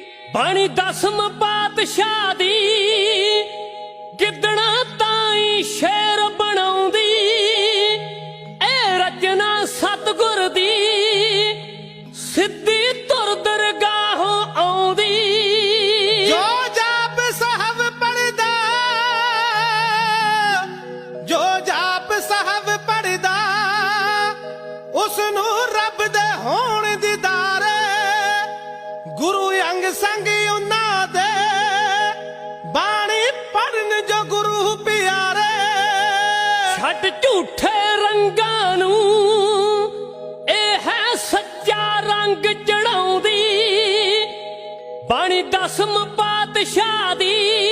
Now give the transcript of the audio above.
ਬਾਣੀ ਦਸਮ ਪਾਤਸ਼ਾਹ ਦੀ ਗਿੱਦਣਾ ਤਾਈ ਸ਼ੇਰ ਬਣਾਉਂਦੀ। ਇਹ ਰਚਨਾ ਸਤਗੁਰ ਦੀ, ਸਿੱਧੀ ਤੁਰ ਦਰਗਾਹੋਂ ਆਉਂਦੀ। ਜੋ ਜਾਪ ਸਾਹਿਬ ਪੜਦਾ ਜੋ ਜਾਪ ਸਾਹਿਬ ਪੜਦਾ ਉਸ ਨੂੰ ਸੰਗ ਉਹਨਾਂ ਦੇ। ਬਾਣੀ ਪੜਨ ਜੋ ਗੁਰੂ ਪਿਆਰੇ। ਛੱਡ ਝੂਠੇ ਰੰਗਾਂ ਨੂੰ। ਇਹ ਹੈ ਸੱਚਾ ਰੰਗ ਚੜਾਉਂਦੀ ਬਾਣੀ ਦਸਮ ਪਾਤਸ਼ਾਹ ਦੀ।